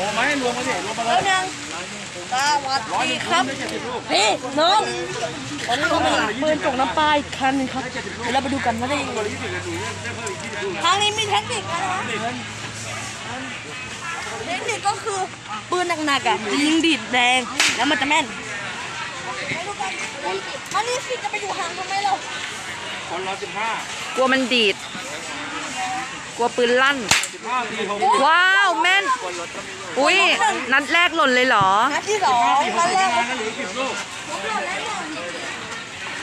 อ้ไม่รวมมาดิรวมมาเลแล้วยหนึ่งสวัสร้อยหดีนึ่งครับได้เจ็ดสิบลูกพี่น้องตอนนี้เรากำลังปืนจกน้ำปลาอีกคันหนึงครับเดี๋ยวเราไปดูกันว่าได้ยังไงคนละยี่สิบเลยดูได้เพิ่มอีกยี่สิบลูกทางนี้มีเทคนิคนะคะเทคนิคก็คือปืนหนักๆอะยิงดีดแดงแล้วมันจะแม่นมันนี่สิจะไปอยู่ห่างทำไมเราคนละสิบห้ากลัวมันดีด กลัวปืนลั่นสิบห้าสี่หกว้าวแม่น อุ้ยนัดแรกหล่นเลยเหรอ นัดที่สองสี่หนักดสิแรบกมาแล้วเหลือสิบลูก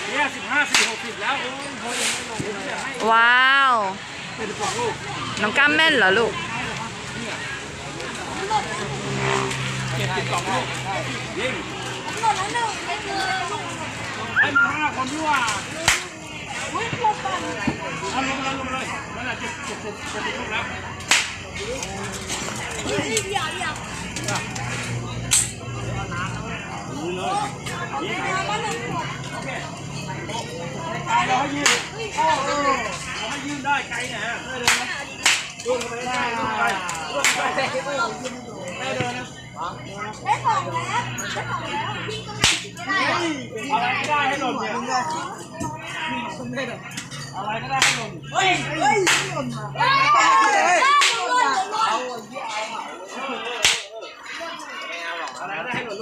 เนี่ยสิบห้าสี่หกสิบแล้วโอ้ยเขายังไม่ลงเลยเนี่ยให้ว้าวเป็นสองลูกน้องก้ามแม่นเหรอลูกเจ็ดสิบสองลูกยิงหล่นแล้วหนึ่งไม่คือให้มันห้าคนที่ว่าวิ่งลงไปเไปเอามาหนึ่งขวด ตายเราให้ยืนโอ้โหเราให้ยืนได้ไกลเนี่ยฮะได้เลยนะยืนเข้าไปได้ยืนไปยืนไปได้เลยนะ ได้สองแล้วได้สองแล้วพี่ก็ไม่ได้ อะไรก็ได้ให้หล่นเนี่ยอะไรก็ได้ให้หล่น เฮ้ย 好来，再来弄。喂，喂。哎哎哎！好，我一爱好。好来，再来弄。